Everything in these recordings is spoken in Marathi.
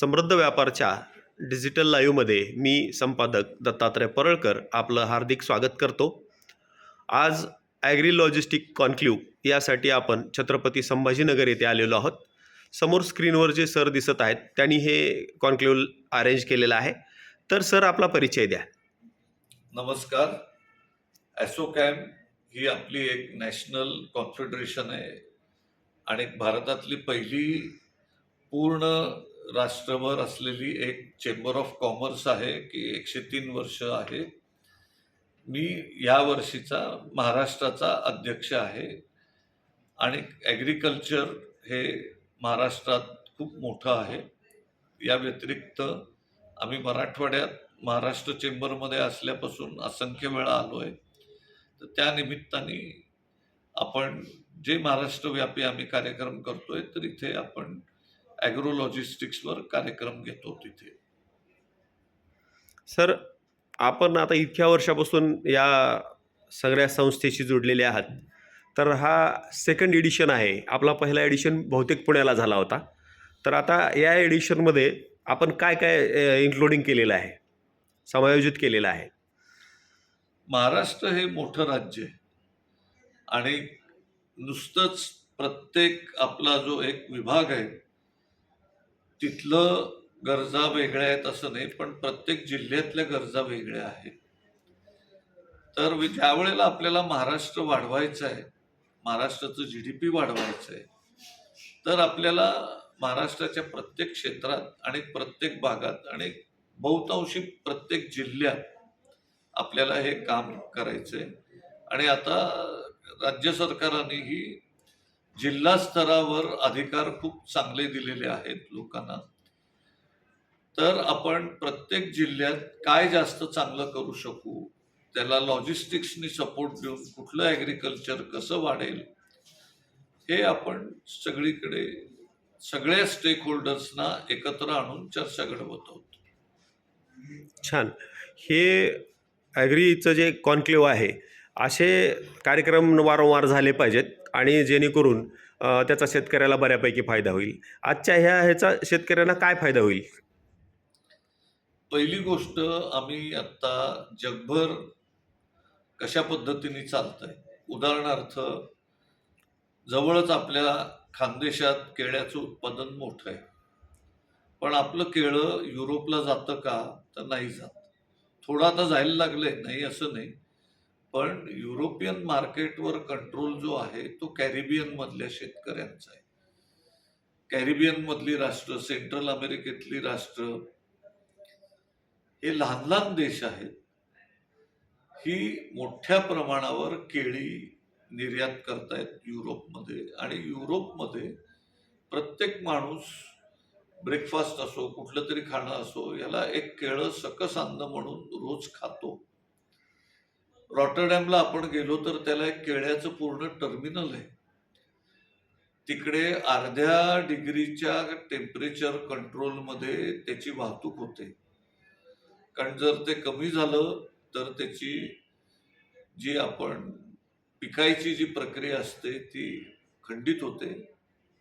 समृद्ध व्यापारच्या डिजिटल लाईव्हमध्ये मी संपादक दत्तात्रय परळकर आपलं हार्दिक स्वागत करतो. आज ॲग्री लॉजिस्टिक कॉन्क्ल्यूव यासाठी आपण छत्रपती संभाजीनगर येथे आलेलो आहोत. समोर स्क्रीनवर जे सर दिसत आहेत त्यांनी हे कॉन्क्ल्यूव अरेंज केलेलं आहे. तर सर आपला परिचय द्या. नमस्कार. ॲसोकॅम ही आपली एक नॅशनल कॉन्फेडरेशन आहे आणि भारतातली पहिली पूर्ण राष्ट्रभर असलेली एक चेंबर ऑफ कॉमर्स आहे की एकशे तीन वर्ष आहे. मी या वर्षीचा महाराष्ट्राचा अध्यक्ष आहे. आणि ॲग्रिकल्चर हे महाराष्ट्रात खूप मोठं आहे. या व्यतिरिक्त आम्ही मराठवाड्यात महाराष्ट्र चेंबरमध्ये असल्यापासून असंख्य वेळा आलो आहे तर त्या निमित्ताने आपण जे महाराष्ट्रव्यापी आम्ही कार्यक्रम करतोय तर इथे आपण ॲग्रो लॉजिस्टिक्सवर कार्यक्रम घेतो तिथे. सर आपण आता इतक्या वर्षापासून या सगळ्या संस्थेशी जोडलेले आहात. तर हा सेकंड एडिशन आहे. आपला पहिला एडिशन बहुतेक पुण्याला झाला होता. तर आता या एडिशनमध्ये आपण काय काय इन्क्लुडिंग केलेलं आहे? समायोजित केलेलं आहे. महाराष्ट्र हे मोठं राज्य आहे. आणि नुसतंच प्रत्येक आपला जो एक विभाग आहे तिथलं गरजा वेगळ्या आहेत असं नाही पण प्रत्येक जिल्ह्यातल्या गरजा वेगळ्या आहेत. तर वि- ज्या वेळेला आपल्याला महाराष्ट्र वाढवायचं आहे महाराष्ट्राचं जी डी पी वाढवायचं आहे तर आपल्याला महाराष्ट्राच्या प्रत्येक क्षेत्रात आणि प्रत्येक भागात आणि बहुतांशी प्रत्येक जिल्ह्यात आपल्याला हे काम करायचं आहे आणि आता राज्य सरकारांनीही जिल्हा स्तरावर अधिकार खूप चांगले दिलेले आहेत लोकांना. तर आपण प्रत्येक जिल्ह्यात काय जास्त चांगलं करू शकू? त्याला लॉजिस्टिक्सनी सपोर्ट देऊन कुठलं ॲग्रिकल्चर कसं वाढेल? हे आपण सगळीकडे सगळ्या स्टेक होल्डर्सना एकत्र आणून चर्चा घडवत आहोत. छान. हे ॲग्रीचं जे कॉन्क्लेव आहे असे कार्यक्रम वारंवार झाले पाहिजेत आणि जेणेकरून त्याचा शेतकऱ्याला बऱ्यापैकी फायदा होईल. आजच्या ह्या ह्याचा शेतकऱ्यांना काय फायदा होईल? पहिली गोष्ट आम्ही आत्ता जगभर कशा पद्धतीने चालतंय? उदाहरणार्थ जवळच आपल्या खानदेशात केळ्याचं उत्पादन मोठं आहे. पण आपलं केळं युरोपला जातं का? तर नाही जात. थोडं आता जायला लागलंय. नाही असं नाही. पण युरोपियन मार्केटवर कंट्रोल जो आहे तो कॅरिबियन मधल्या शेतकऱ्यांचा आहे. कॅरिबियन मधली राष्ट्र सेंट्रल अमेरिकेतली राष्ट्र हे लहान लहान देश आहेत. ही मोठ्या प्रमाणावर केळी निर्यात करतायत युरोपमध्ये आणि युरोपमध्ये प्रत्येक माणूस ब्रेकफास्ट असो कुठलं तरी खाणं असो याला एक केळं सकस अन्न म्हणून रोज खातो. रॉटरडॅमला आपण गेलो तर त्याला एक केळ्याचं पूर्ण टर्मिनल आहे. तिकडे अर्ध्या डिग्रीच्या टेम्परेचर कंट्रोलमध्ये त्याची वाहतूक होते. कारण जर ते कमी झालं तर त्याची जी आपण पिकायची जी प्रक्रिया असते ती खंडित होते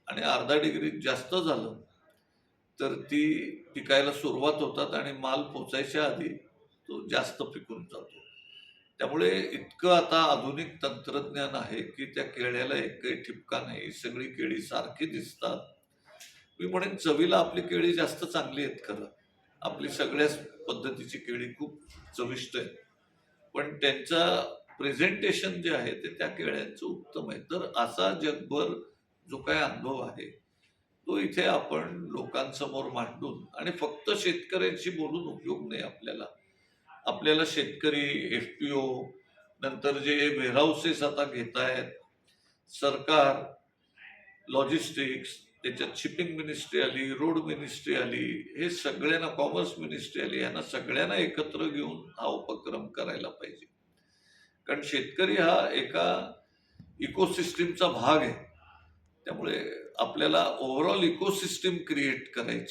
आणि अर्धा डिग्री जास्त झालं तर ती पिकायला सुरुवात होतात आणि माल पोचायच्या आधी तो जास्त पिकून जातो. त्यामुळे इतकं आता आधुनिक तंत्रज्ञान आहे की त्या केळ्याला एक काही ठिपका नाही सगळी केळी सारखी दिसतात. मी म्हणेन चवीला आपली केळी जास्त चांगली आहेत खरं. आपली सगळ्याच पद्धतीची केळी खूप चविष्ट आहेत. पण त्यांचा प्रेझेंटेशन जे आहे ते त्या केळ्यांचं उत्तम आहे. तर असा जगभर जो काय अनुभव आहे तो इथे आपण लोकांसमोर मांडून आणि फक्त शेतकऱ्यांशी बोलून उपयोग नाही आपल्याला. आपल्याला शेतकरी एफ पी ओ नंतर जे वेअरहाऊसेस आता घेत आहेत सरकार लॉजिस्टिक्स त्याच्यात शिपिंग मिनिस्ट्री आली रोड मिनिस्ट्री आली हे सगळ्यांना कॉमर्स मिनिस्ट्री आली यांना सगळ्यांना एकत्र घेऊन हा उपक्रम करायला पाहिजे. कारण शेतकरी हा एका इकोसिस्टीमचा भाग आहे. त्यामुळे आपल्याला ओव्हरऑल इकोसिस्टीम क्रिएट करायची